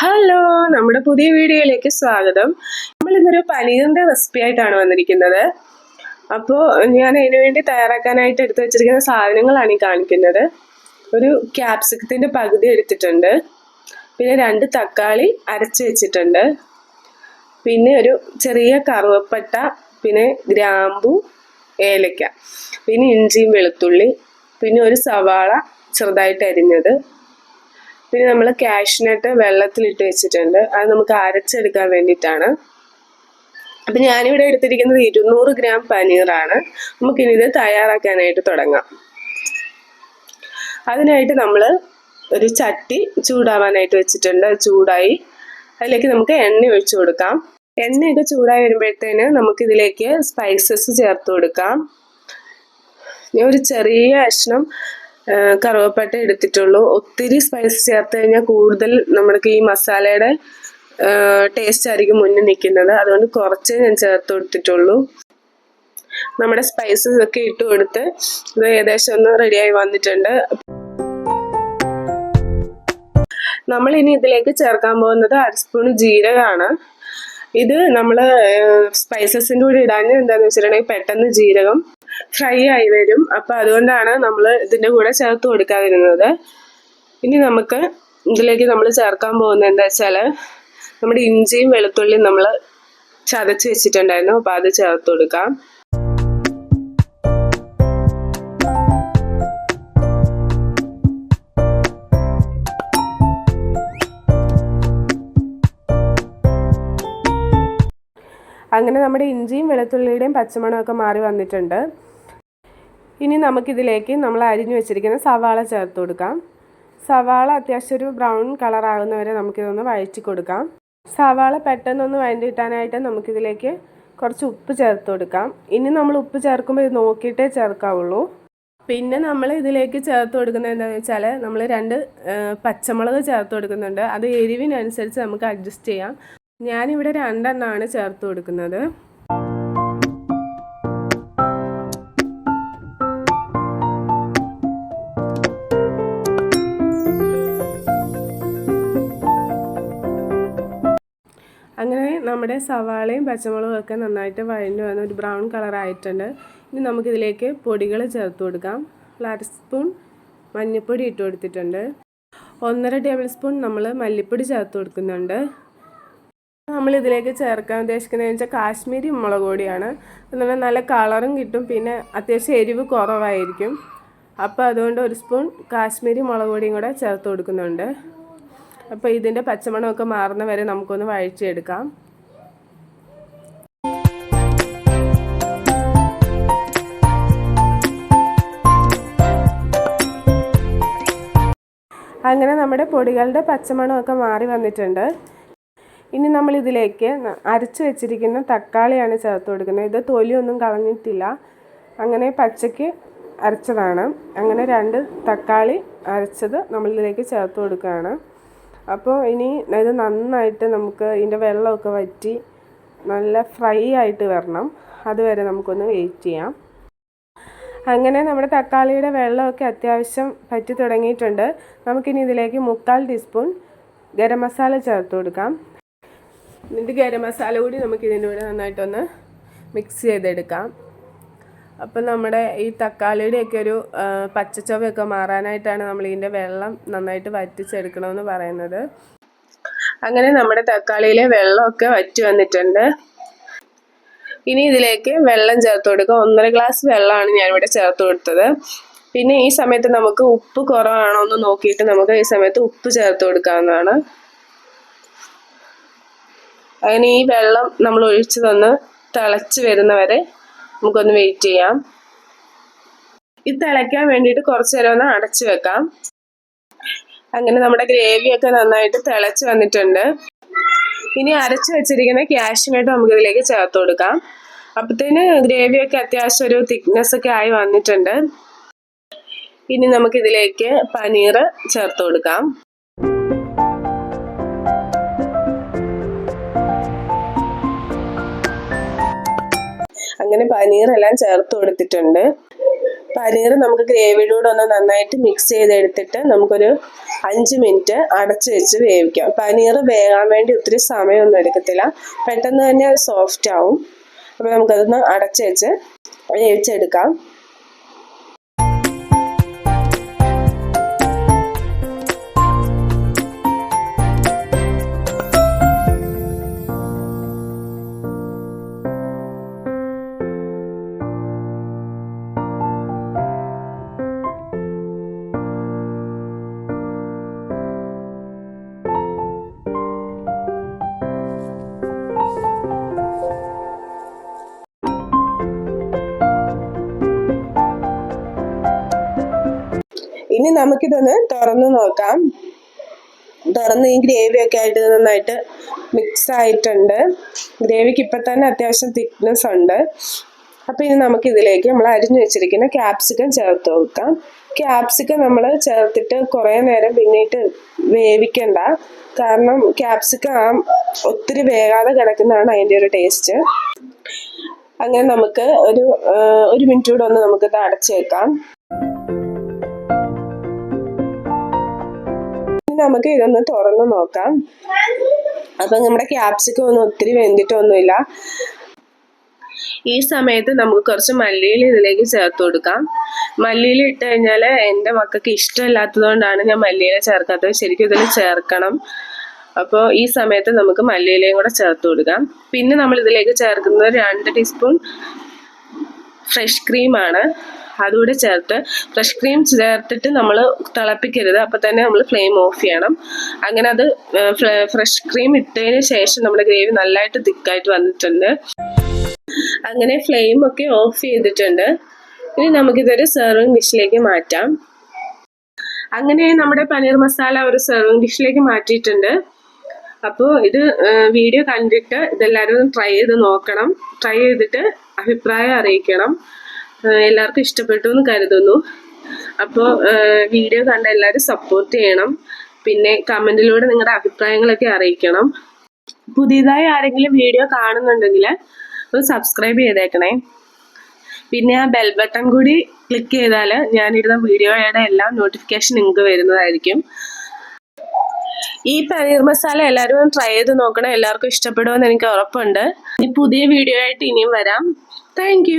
Hello നമ്മുടെ പുതിയ വീഡിയോയിലേക്ക് സ്വാഗതം. നമ്മൾ ഇന്നൊരു പനീറിന്റെ റെസിപ്പി ആയിട്ടാണ് വന്നിരിക്കുന്നത്. അപ്പോൾ ഞാൻ അതിനു വേണ്ടി തയ്യാറാക്കാനായിട്ട് എടുത്തു വെച്ചിരിക്കുന്ന സാധനങ്ങളാണ് ഈ കാണിക്കുന്നത്. ഒരു ക്യാപ്സിക്കത്തിന്റെ പകുതി എടുത്തിട്ടുണ്ട്. പിന്നെ രണ്ട് തക്കാളി അരച്ച് വെച്ചിട്ടുണ്ട്. പിന്നെ ഒരു ചെറിയ കറുവപ്പട്ട പിന്നെ ഗ്രാമ്പു ഏലക്ക പിന്നെ ഇഞ്ചിയും വെളുത്തുള്ളി പിന്നെ ഒരു സവാള ചെറുതായിട്ട് അരിഞ്ഞത്. പിന്നെ നമ്മൾ കാഷ്നട്ട് വെള്ളത്തിലിട്ട് വെച്ചിട്ടുണ്ട്. അത് നമുക്ക് അരച്ചെടുക്കാൻ വേണ്ടിയിട്ടാണ്. അപ്പം ഞാനിവിടെ എടുത്തിരിക്കുന്നത് ഇരുന്നൂറ് ഗ്രാം പനീറാണ്. നമുക്കിനി ഇത് തയ്യാറാക്കാനായിട്ട് തുടങ്ങാം. അതിനായിട്ട് നമ്മൾ ഒരു ചട്ടി ചൂടാവാനായിട്ട് വെച്ചിട്ടുണ്ട്. ചൂടായി അതിലേക്ക് നമുക്ക് എണ്ണ ഒഴിച്ചു കൊടുക്കാം. എണ്ണയൊക്കെ ചൂടായി വരുമ്പോഴത്തേന് നമുക്കിതിലേക്ക് സ്പൈസസ് ചേർത്ത് കൊടുക്കാം. ഞാൻ ഒരു ചെറിയ കഷ്ണം കറുവപ്പട്ട എടുത്തിട്ടുള്ളൂ. ഒത്തിരി സ്പൈസ് ചേർത്ത് കഴിഞ്ഞാൽ കൂടുതൽ നമ്മൾക്ക് ഈ മസാലയുടെ ടേസ്റ്റ് ആയിരിക്കും മുന്നിൽ നിൽക്കുന്നത്. അതുകൊണ്ട് കുറച്ച് ഞാൻ ചേർത്ത് കൊടുത്തിട്ടുള്ളൂ. നമ്മുടെ സ്പൈസസ് ഒക്കെ ഇട്ട് കൊടുത്ത് ഇത് ഏകദേശം ഒന്ന് റെഡിയായി വന്നിട്ടുണ്ട്. നമ്മൾ ഇനി ഇതിലേക്ക് ചേർക്കാൻ പോകുന്നത് അര സ്പൂൺ ജീരകമാണ്. ഇത് നമ്മൾ സ്പൈസസിന്റെ കൂടെ ഇടാൻ എന്താണെന്ന് വെച്ചിട്ടുണ്ടെങ്കിൽ പെട്ടെന്ന് ജീരകം ഫ്രൈ ആയി വരും. അപ്പം അതുകൊണ്ടാണ് നമ്മൾ ഇതിന്റെ കൂടെ ചേർത്ത് കൊടുക്കാതിരുന്നത്. ഇനി നമുക്ക് ഇതിലേക്ക് നമ്മൾ ചേർക്കാൻ പോകുന്നത് എന്താ വെച്ചാൽ നമ്മുടെ ഇഞ്ചിയും വെളുത്തുള്ളിയും നമ്മൾ ചതച്ച് വെച്ചിട്ടുണ്ടായിരുന്നു. അപ്പോൾ അത് ചേർത്ത് കൊടുക്കാം. അങ്ങനെ നമ്മുടെ ഇഞ്ചിയും വെളുത്തുള്ളിയുടെയും പച്ചമണമൊക്കെ മാറി വന്നിട്ടുണ്ട്. ഇനി നമുക്കിതിലേക്ക് നമ്മൾ അരിഞ്ഞു വെച്ചിരിക്കുന്ന സവാള ചേർത്ത് കൊടുക്കാം. സവാള അത്യാവശ്യം ഒരു ബ്രൗൺ കളർ ആകുന്നവരെ നമുക്കിതൊന്ന് വഴറ്റി കൊടുക്കാം. സവാള പെട്ടെന്നൊന്ന് വഴണ്ടിട്ടാനായിട്ട് നമുക്കിതിലേക്ക് കുറച്ച് ഉപ്പ് ചേർത്ത് കൊടുക്കാം. ഇനി നമ്മൾ ഉപ്പ് ചേർക്കുമ്പോൾ ഇത് നോക്കിയിട്ടേ ചേർക്കാവുള്ളൂ. പിന്നെ നമ്മൾ ഇതിലേക്ക് ചേർത്ത് കൊടുക്കുന്നത് എന്താണെന്ന് വെച്ചാൽ നമ്മൾ രണ്ട് പച്ചമുളക് ചേർത്ത് കൊടുക്കുന്നുണ്ട്. അത് എരിവിനനുസരിച്ച് നമുക്ക് അഡ്ജസ്റ്റ് ചെയ്യാം. ഞാനിവിടെ രണ്ടെണ്ണമാണ് ചേർത്ത് കൊടുക്കുന്നത്. അങ്ങനെ നമ്മുടെ സവാളയും പച്ചമുളകും ഒക്കെ നന്നായിട്ട് വഴഞ്ഞു വന്ന ഒരു ബ്രൗൺ കളർ ആയിട്ടുണ്ട്. ഇനി നമുക്കിതിലേക്ക് പൊടികൾ ചേർത്ത് കൊടുക്കാം. ഫ്ലാറ്റ് സ്പൂൺ മഞ്ഞൾപ്പൊടി ഇട്ട് കൊടുത്തിട്ടുണ്ട്. ഒന്നര ടേബിൾ സ്പൂൺ നമ്മൾ മല്ലിപ്പൊടി ചേർത്ത് കൊടുക്കുന്നുണ്ട്. നമ്മൾ ഇതിലേക്ക് ചേർക്കാൻ ഉദ്ദേശിക്കുന്നത് വെച്ചാൽ കാശ്മീരി മുളക് പൊടിയാണ്. എന്നാൽ നല്ല കളറും കിട്ടും പിന്നെ അത്യാവശ്യം എരിവ് കുറവായിരിക്കും. അപ്പോൾ അതുകൊണ്ട് ഒരു സ്പൂൺ കാശ്മീരി മുളക് പൊടിയും കൂടെ ചേർത്ത് കൊടുക്കുന്നുണ്ട്. അപ്പോൾ ഇതിന്റെ പച്ചമണമൊക്കെ മാറുന്ന വരെ നമുക്കൊന്ന് വഴിച്ചെടുക്കാം അങ്ങനെ നമ്മുടെ പൊടികളുടെ പച്ചമണമൊക്കെ മാറി വന്നിട്ടുണ്ട്. ഇനി നമ്മൾ ഇതിലേക്ക് അരച്ച് വെച്ചിരിക്കുന്ന തക്കാളിയാണ് ചേർത്ത് കൊടുക്കുന്നത്. ഇത് തൊലിയൊന്നും കളഞ്ഞിട്ടില്ല. അങ്ങനെ പച്ചയ്ക്ക് അരച്ചതാണ്. അങ്ങനെ രണ്ട് തക്കാളി അരച്ചത് നമ്മളിതിലേക്ക് ചേർത്ത് കൊടുക്കുകയാണ്. അപ്പോൾ ഇനി ഇത് നന്നായിട്ട് നമുക്ക് ഇതിന്റെ വെള്ളമൊക്കെ വറ്റി നല്ല ഫ്രൈ ആയിട്ട് വരണം. അതുവരെ നമുക്കൊന്ന് വെയിറ്റ് ചെയ്യാം. അങ്ങനെ നമ്മുടെ തക്കാളിയുടെ വെള്ളമൊക്കെ അത്യാവശ്യം പറ്റി തുടങ്ങിയിട്ടുണ്ട്. നമുക്കിനി ഇതിലേക്ക് മുക്കാൽ ടീസ്പൂൺ ഗരം മസാല ചേർത്ത് കൊടുക്കാം. എന്നിട്ട് ഗരം മസാല കൂടി നമുക്ക് ഇതിന്റെ കൂടെ നന്നായിട്ടൊന്ന് മിക്സ് ചെയ്തെടുക്കാം. അപ്പം നമ്മുടെ ഈ തക്കാളിയുടെയൊക്കെ ഒരു പച്ചച്ചൊവയൊക്കെ മാറാനായിട്ടാണ് നമ്മൾ ഇതിന്റെ വെള്ളം നന്നായിട്ട് വറ്റിച്ചെടുക്കണമെന്ന് പറയുന്നത്. അങ്ങനെ നമ്മുടെ തക്കാളിയിലെ വെള്ളമൊക്കെ വറ്റി വന്നിട്ടുണ്ട്. ഇനി ഇതിലേക്ക് വെള്ളം ചേർത്ത് കൊടുക്കുക. ഒന്നര ഗ്ലാസ് വെള്ളമാണ് ഞാനിവിടെ ചേർത്ത് കൊടുത്തത്. പിന്നെ ഈ സമയത്ത് നമുക്ക് ഉപ്പ് കുറവാണോ എന്ന് നോക്കിയിട്ട് നമുക്ക് ഈ സമയത്ത് ഉപ്പ് ചേർത്ത് കൊടുക്കാവുന്നതാണ്. അങ്ങനെ ഈ വെള്ളം നമ്മൾ ഒഴിച്ചു തന്ന് തിളച്ച് വരുന്നവരെ നമുക്കൊന്ന് വെയിറ്റ് ചെയ്യാം. ഇത് തിളയ്ക്കാൻ വേണ്ടിയിട്ട് കുറച്ച് നേരം ഒന്ന് അടച്ചു വെക്കാം. അങ്ങനെ നമ്മുടെ ഗ്രേവിയൊക്കെ നന്നായിട്ട് തിളച്ച് വന്നിട്ടുണ്ട്. ഇനി അരച്ച് വെച്ചിരിക്കുന്ന ക്യാഷിനായിട്ട് നമുക്ക് ഇതിലേക്ക് ചേർത്ത് കൊടുക്കാം. അപ്പത്തേന് ഗ്രേവിയൊക്കെ അത്യാവശ്യം ഒരു തിക്നെസ് ഒക്കെ ആയി വന്നിട്ടുണ്ട്. ഇനി നമുക്കിതിലേക്ക് പനീർ ചേർത്ത് കൊടുക്കാം. അങ്ങനെ പനീറെല്ലാം ചേർത്ത് കൊടുത്തിട്ടുണ്ട്. പനീർ നമുക്ക് ഗ്രേവിയുടെ കൂടെ ഒന്ന് നന്നായിട്ട് മിക്സ് ചെയ്തെടുത്തിട്ട് നമുക്കൊരു അഞ്ച് മിനിറ്റ് അടച്ച് വെച്ച് വേവിക്കാം. പനീർ വേകാൻ വേണ്ടി ഒത്തിരി സമയമൊന്നും എടുക്കത്തില്ല. പെട്ടെന്ന് തന്നെ അത് സോഫ്റ്റ് ആവും. അപ്പോൾ നമുക്കതൊന്ന് അടച്ച് വെച്ച് വേവിച്ചെടുക്കാം. ഇനി നമുക്കിതൊന്ന് തുറന്ന് നോക്കാം. തുറന്ന് ഈ ഗ്രേവി ഒക്കെ ആയിട്ട് നന്നായിട്ട് മിക്സ് ആയിട്ടുണ്ട്. ഗ്രേവിക്ക് ഇപ്പം തന്നെ അത്യാവശ്യം തിക്നെസ് ഉണ്ട്. അപ്പോൾ ഇനി നമുക്കിതിലേക്ക് നമ്മൾ അരിഞ്ഞു വെച്ചിരിക്കുന്ന ക്യാപ്സിക്കം ചേർത്ത് കൊടുക്കാം. ക്യാപ്സിക്കം നമ്മൾ ചേർത്തിട്ട് കുറേ നേരം പിന്നീട്ട് വേവിക്കണ്ട. കാരണം ക്യാപ്സിക്കം ഒത്തിരി വേകാതെ കിടക്കുന്നതാണ് അതിന്റെ ഒരു ടേസ്റ്റ് അങ്ങനെ നമുക്ക് ഒരു ഒരു മിനിറ്റ് കൂടെ ഒന്ന് നമുക്കിത് അടച്ചു നമുക്ക് ഇതൊന്ന് തുറന്ന് നോക്കാം. അപ്പം നമ്മുടെ ക്യാപ്സിക്കം ഒന്നും ഒത്തിരി വെന്തിട്ടൊന്നുമില്ല. ഈ സമയത്ത് നമുക്ക് കുറച്ച് മല്ലിയില ഇതിലേക്ക് ചേർത്ത് കൊടുക്കാം. മല്ലിയില ഇട്ട് കഴിഞ്ഞാൽ എന്റെ മക്കൾക്ക് ഇഷ്ടമില്ലാത്തതുകൊണ്ടാണ് ഞാൻ മല്ലിയില ചേർക്കാത്തത്. ശരിക്കും ഇതിൽ ചേർക്കണം. അപ്പോൾ ഈ സമയത്ത് നമുക്ക് മല്ലിയിലയും കൂടെ ചേർത്ത് കൊടുക്കാം. പിന്നെ നമ്മൾ ഇതിലേക്ക് ചേർക്കുന്നത് രണ്ട് ടീസ്പൂൺ ഫ്രഷ് ക്രീമാണ്. അതുകൂടെ ചേർത്ത് ഫ്രഷ് ക്രീം ചേർത്തിട്ട് നമ്മൾ തിളപ്പിക്കരുത്. അപ്പോൾ തന്നെ നമ്മൾ ഫ്ലെയിം ഓഫ് ചെയ്യണം. അങ്ങനെ അത് ഫ്രഷ് ക്രീം ഇട്ടതിന് ശേഷം നമ്മുടെ ഗ്രേവി നല്ലതായിട്ട് തിക്കായിട്ട് വന്നിട്ടുണ്ട്. അങ്ങനെ ഫ്ലെയിം ഒക്കെ ഓഫ് ചെയ്തിട്ടുണ്ട്. ഇനി നമുക്കിതൊരു സെർവിങ് ഡിഷിലേക്ക് മാറ്റാം. അങ്ങനെ നമ്മുടെ പനീർ മസാല ഒരു സെർവിങ് ഡിഷിലേക്ക് മാറ്റിയിട്ടുണ്ട്. അപ്പോൾ ഇത് വീഡിയോ കണ്ടിട്ട് ഇതെല്ലാവരും ട്രൈ ചെയ്ത് നോക്കണം. ട്രൈ ചെയ്തിട്ട് അഭിപ്രായം അറിയിക്കണം. എല്ലാവർക്കും ഇഷ്ടപ്പെട്ടു എന്ന് കരുതുന്നു. അപ്പോൾ വീഡിയോ കണ്ട എല്ലാവരും സപ്പോർട്ട് ചെയ്യണം. പിന്നെ കമന്റിലൂടെ നിങ്ങളുടെ അഭിപ്രായങ്ങളൊക്കെ അറിയിക്കണം. പുതിയതായി ആരെങ്കിലും വീഡിയോ കാണുന്നുണ്ടെങ്കിൽ ഒന്ന് സബ്സ്ക്രൈബ് ചെയ്തേക്കണേ. പിന്നെ ആ ബെൽ ബട്ടൺ കൂടി ക്ലിക്ക് ചെയ്താൽ ഞാനിടുന്ന വീഡിയോയുടെ എല്ലാം നോട്ടിഫിക്കേഷൻ നിങ്ങൾക്ക് വരുന്നതായിരിക്കും. ഈ പനീർ മസാല എല്ലാവരും ട്രൈ ചെയ്ത് നോക്കണം. എല്ലാവർക്കും ഇഷ്ടപ്പെടുമെന്ന് എനിക്ക് ഉറപ്പുണ്ട്. ഇനി പുതിയ വീഡിയോ ആയിട്ട് ഇനിയും വരാം. താങ്ക്